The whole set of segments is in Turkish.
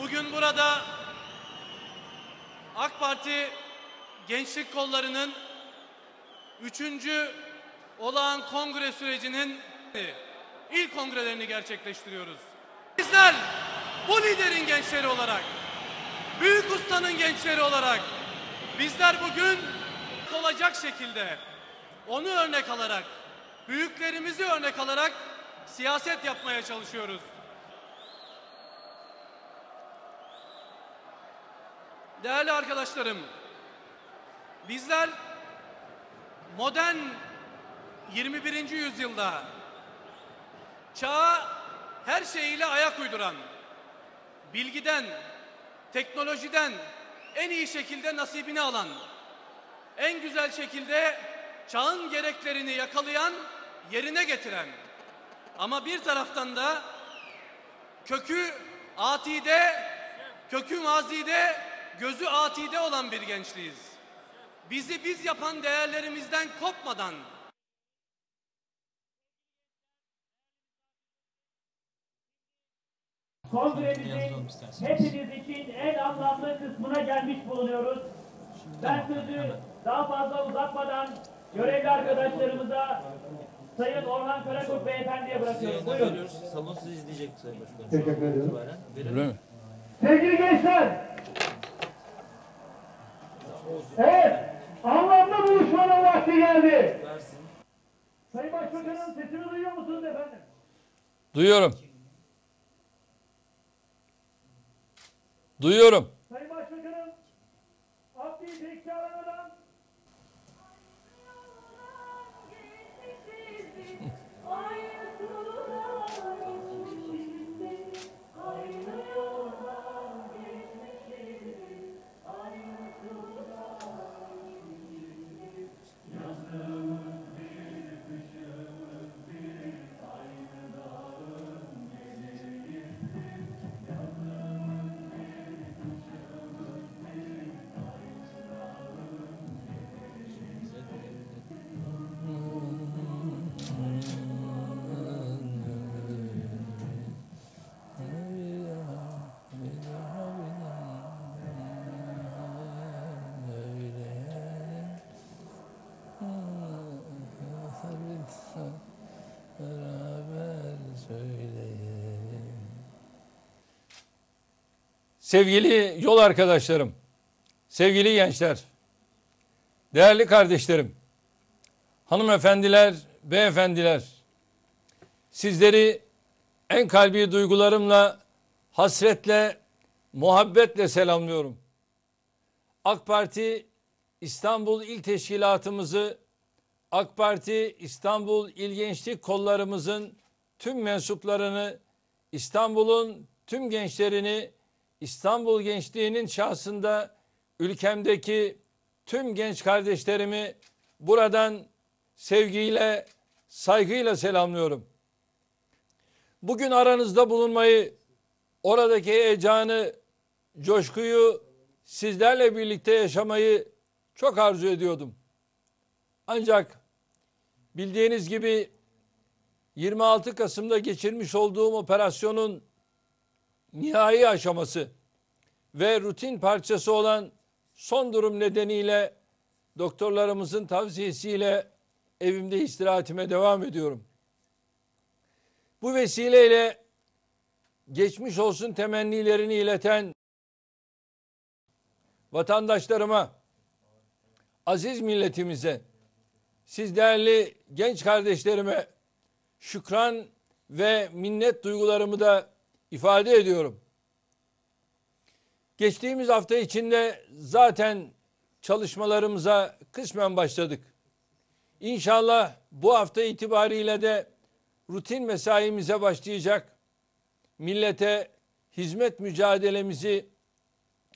Bugün burada AK Parti Gençlik Kolları'nın üçüncü olağan kongre sürecinin ilk kongrelerini gerçekleştiriyoruz. Bizler bu liderin gençleri olarak, büyük ustanın gençleri olarak bizler bugün olacak şekilde onu örnek alarak, büyüklerimizi örnek alarak siyaset yapmaya çalışıyoruz. Değerli arkadaşlarım, bizler modern 21. yüzyılda çağa her şeyiyle ayak uyduran, bilgiden, teknolojiden en iyi şekilde nasibini alan, en güzel şekilde çağın gereklerini yakalayan, yerine getiren ama bir taraftan da kökü atide, kökü mazide, gözü atide olan bir gençliğiz. Bizi biz yapan değerlerimizden kopmadan Kongremizin hepiniz için en anlamlı kısmına gelmiş bulunuyoruz. Ben sözü daha fazla uzatmadan görevli arkadaşlarımıza Sayın Orhan Karakurt Beyefendi'ye bırakıyorum. Yayından Buyurun. veriyoruz. Salon sizi izleyecek Sayın Başkanım. Teşekkür ederim. Öyle mi? Sevgili gençler. Evet. Anlamlı buluşmanın vakti geldi. Sayın Başbakanım sesimi duyuyor musunuz efendim? Duyuyorum. Duyuyorum. Sevgili yol arkadaşlarım, sevgili gençler, değerli kardeşlerim, hanımefendiler, beyefendiler, sizleri en kalbi duygularımla, hasretle, muhabbetle selamlıyorum. AK Parti İstanbul İl Teşkilatımızı, AK Parti İstanbul İl Gençlik Kollarımızın tüm mensuplarını, İstanbul'un tüm gençlerini, İstanbul gençliğinin şahsında ülkemdeki tüm genç kardeşlerimi buradan sevgiyle, saygıyla selamlıyorum. Bugün aranızda bulunmayı, oradaki heyecanı, coşkuyu sizlerle birlikte yaşamayı çok arzu ediyordum. Ancak bildiğiniz gibi 26 Kasım'da geçirmiş olduğum operasyonun nihai aşaması ve rutin parçası olan son durum nedeniyle doktorlarımızın tavsiyesiyle evimde istirahatime devam ediyorum. Bu vesileyle geçmiş olsun temennilerini ileten vatandaşlarıma, aziz milletimize, siz değerli genç kardeşlerime şükran ve minnet duygularımı da ifade ediyorum. Geçtiğimiz hafta içinde zaten çalışmalarımıza kısmen başladık. İnşallah bu hafta itibariyle de rutin mesaimize başlayacak. Millete hizmet mücadelemizi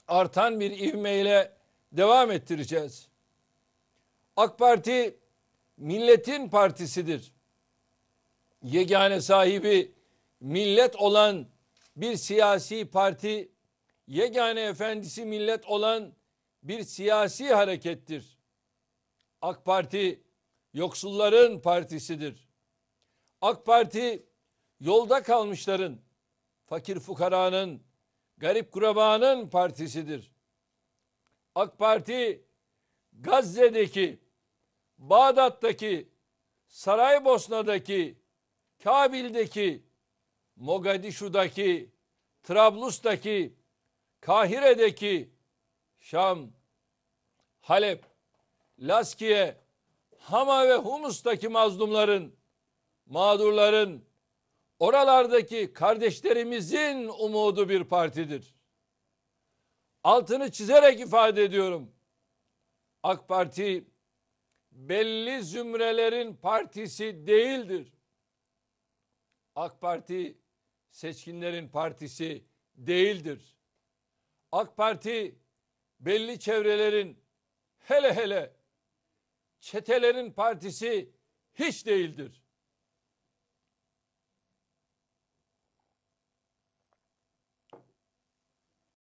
artan bir ivmeyle devam ettireceğiz. AK Parti milletin partisidir. Yegane sahibi millet olan bir siyasi parti, yegane efendisi millet olan bir siyasi harekettir. AK Parti yoksulların partisidir. AK Parti yolda kalmışların, fakir fukaranın, garip kurabanın partisidir. AK Parti Gazze'deki, Bağdat'taki, Saraybosna'daki, Kabil'deki, Mogadişu'daki, Trablus'taki, Kahire'deki, Şam, Halep, Laskiye, Hama ve Humus'taki mazlumların, mağdurların, oralardaki kardeşlerimizin umudu bir partidir. Altını çizerek ifade ediyorum. AK Parti belli zümrelerin partisi değildir. AK Parti seçkinlerin partisi değildir. AK Parti belli çevrelerin hele hele çetelerin partisi hiç değildir.